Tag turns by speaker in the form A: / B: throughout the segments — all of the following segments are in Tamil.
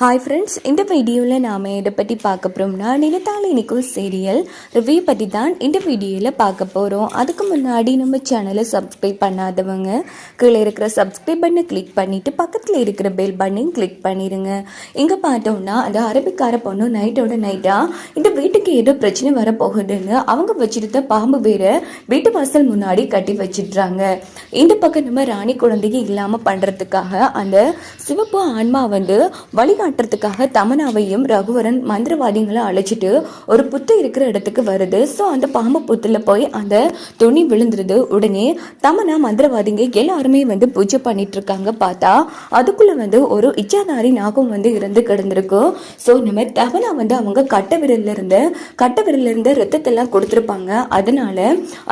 A: ஹாய் ஃப்ரெண்ட்ஸ் இந்த வீடியோவில் நாம் இதை பற்றி பார்க்க போகிறோம்னா நிலத்தால் நிக்கோஸ் சீரியல் ரிவ்யூ பற்றி தான் இந்த வீடியோவில் பார்க்க போகிறோம் அதுக்கு முன்னாடி நம்ம சேனலை சப்ஸ்கிரைப் பண்ணாதவங்க கீழே இருக்கிற சப்ஸ்கிரைப் பண்ணை கிளிக் பண்ணிவிட்டு பக்கத்தில் இருக்கிற பெல் பட்டனையும் கிளிக் பண்ணிடுங்க இங்கே பார்த்தோம்னா அந்த அரபிக்கார பொண்ணு நைட்டோட நைட்டாக இந்த வீட்டுக்கு ஏதோ பிரச்சனை வரப்போகுதுன்னு அவங்க வச்சுருந்த பாம்பு வேற வீட்டு வாசல் முன்னாடி கட்டி வச்சிடுறாங்க. இந்த பக்கம் நம்ம ராணி குழந்தைங்க இல்லாமல் பண்ணுறதுக்காக அந்த சிவப்பு ஆன்மா வந்து வழிகாட்டுறதுக்காக தமனாவையும் ரகுவரன் மந்திரவாதிகளை அழைச்சிட்டு ஒரு புத்து இருக்கிற இடத்துக்கு வருது. ஸோ அந்த பாம்பு புத்துல போய் அந்த துணி விழுந்துருது. உடனே தமனா மந்திரவாதிங்க எல்லாருமே வந்து பூஜை பண்ணிட்டு இருக்காங்க பார்த்தா. அதுக்குள்ள வந்து ஒரு இச்சாதாரி நாகம் வந்து இருந்து கிடந்திருக்கு. ஸோ நம்ம தமனா வந்து அவங்க கட்ட விரல்ல இருந்து கட்ட விரல்ல இருந்து ரத்தத்தெல்லாம் கொடுத்துருப்பாங்க. அதனால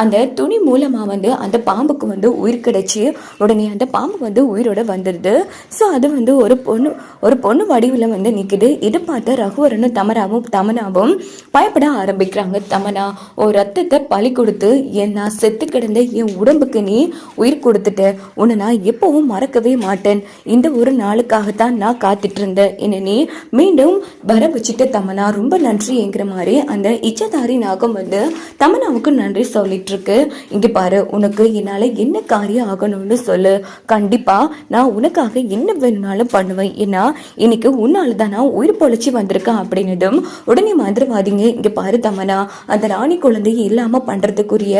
A: அந்த துணி மூலமா வந்து அந்த பாம்புக்கு வந்து உயிர் கிடைச்சி உடனே அந்த பாம்பு வந்து உயிரோட வந்துடுது ஸோ அது வந்து ஒரு பொண்ணு ஒரு பொண்ணு முடிவில் வந்து நிற்குது இதை பார்த்து ரகுவரனும் தமராவும் தமனாவும் பயப்பட ஆரம்பிக்கிறாங்க. தமனா ஒரு ரத்தத்தை பழி கொடுத்து என் நான் செத்து கிடந்த என் உடம்புக்கு நீ உயிர் கொடுத்துட்ட? உன்னை நான் எப்பவும் மறக்கவே மாட்டேன். இந்த ஒரு நாளுக்காகத்தான் நான் காத்துட்டு இருந்தேன் என்ன நீ மீண்டும் வர வச்சுட்ட தமனா. ரொம்ப நன்றிங்கிற மாதிரி அந்த இச்சதாரி நாகம் வந்து தமனாவுக்கு நன்றி சொல்லிட்டு இருக்கு இங்க பாரு உனக்கு என்னால் என்ன காரியம் ஆகணும்னு சொல்லு. கண்டிப்பா நான் உனக்காக என்ன வேணும்னாலும் பண்ணுவேன். ஏன்னா இன்னைக்கு உன்னால தானா உயிர் பொழைச்சி வந்திருக்கேன் அப்படின்னதும் உடனே மந்திரவாதிங்க இங்கே பாரு தமனா அந்த ராணி குழந்தையை இல்லாமல் பண்ணுறதுக்குரிய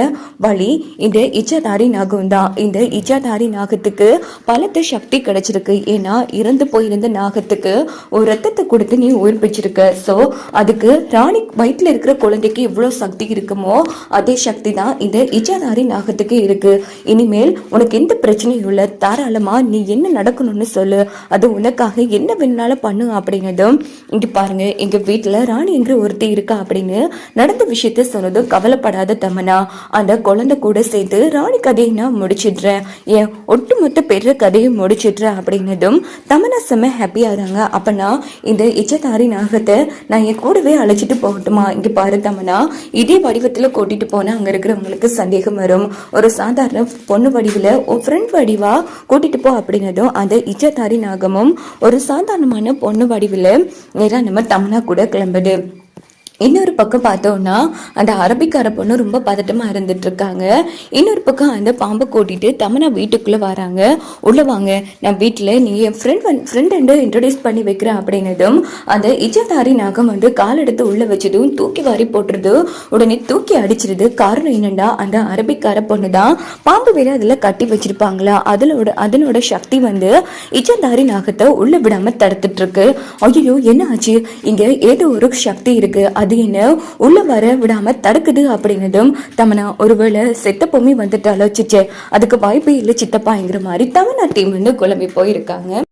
A: வழி இந்த இச்சாதாரி நாகம் தான் இந்த இச்சாதாரி நாகத்துக்கு பலத்த சக்தி கிடைச்சிருக்கு. ஏன்னா இறந்து போயிருந்த நாகத்துக்கு ஒரு ரத்தத்தை கொடுத்து நீ உயிர் பிச்சிருக்க ஸோ அதுக்கு ராணி வயிற்றுல இருக்கிற குழந்தைக்கு எவ்வளோ சக்தி இருக்குமோ அதே சக்தி தான் இந்த இச்சாதாரி நாகத்துக்கு இருக்கு. இனிமேல் உனக்கு எந்த பிரச்சனையும் இல்லை. தாராளமாக நீ என்ன நடக்கணும்னு சொல்லு. அது உனக்காக என்ன வேணாலும் பண்ணு அப்படிங்கிறதும் இங்கே பாருங்க. எங்க வீட்டுல ராணி என்று ஒருத்தி இருக்கா அப்படின்னு நடந்த விஷயத்த சொன்னதும் கவலைப்படாத தமனா அந்த குழந்தை கூட சேர்த்து ராணி கதையை நான் முடிச்சிடுறேன். என் ஒட்டுமொத்த பெரிய கதையை முடிச்சிடுறேன் அப்படின்னதும் தமனா செம்ம ஹாப்பியாகிறாங்க அப்பனா இந்த இச்சதாரி நாகத்தை நான் என் கூடவே அழைச்சிட்டு போகட்டுமா? இங்க பாரு தமனா இதே வடிவத்துல கூட்டிட்டு போனா அங்க இருக்கிறவங்களுக்கு சந்தேகம் வரும். ஒரு சாதாரண பொண்ணு வடிவில் உன் ஃப்ரெண்ட் வடிவா கூட்டிட்டு போ அப்படின்னதும் அந்த இச்சதாரி நாகமும் ஒரு சாதாரணமான பொண்ணு வடிவில். நேராக நம்ம தமனா கூட கிளம்புது. இன்னொரு பக்கம் பார்த்தோம்னா அந்த அரபிக்கார பொண்ணு ரொம்ப பதட்டமாக இருந்துட்டு இருக்காங்க இன்னொரு பக்கம் அந்த பாம்பை கூட்டிட்டு தமனா வீட்டுக்குள்ளே வராங்க. உள்ளே வாங்க நான் வீட்டில் நீ என் ஃப்ரெண்ட் வந் ஃப்ரெண்ட் வந்து இன்ட்ரடியூஸ் பண்ணி வைக்கிறேன் அப்படின்னதும் அந்த இஜதாரி நாகம் வந்து கால் எடுத்து உள்ளே வச்சதும் தூக்கி வாரி போட்டுருது. உடனே தூக்கி அடிச்சிருது. காரணம் என்னென்னா அந்த அரபிக்கார பொண்ணு தான் பாம்பு வேற அதில் கட்டி வச்சிருப்பாங்களா? அதனோட அதனோட சக்தி வந்து இஜதாரி நாகத்தை உள்ளே விடாமல் தடுத்துட்ருக்கு ஐயோ என்ன ஆச்சு? இங்கே ஏதோ ஒரு சக்தி இருக்குது அது உள்ள வர விடாம தடுக்குது அப்படின்னதும் தமனா ஒருவேளை செத்த பொம்மி வந்துட்டாலோ சிச்சே அதுக்கு வாய்ப்பே இல்லை சித்தப்பாங்கிற மாதிரி தமனா டீம் வந்து குழம்பி போயிருக்காங்க.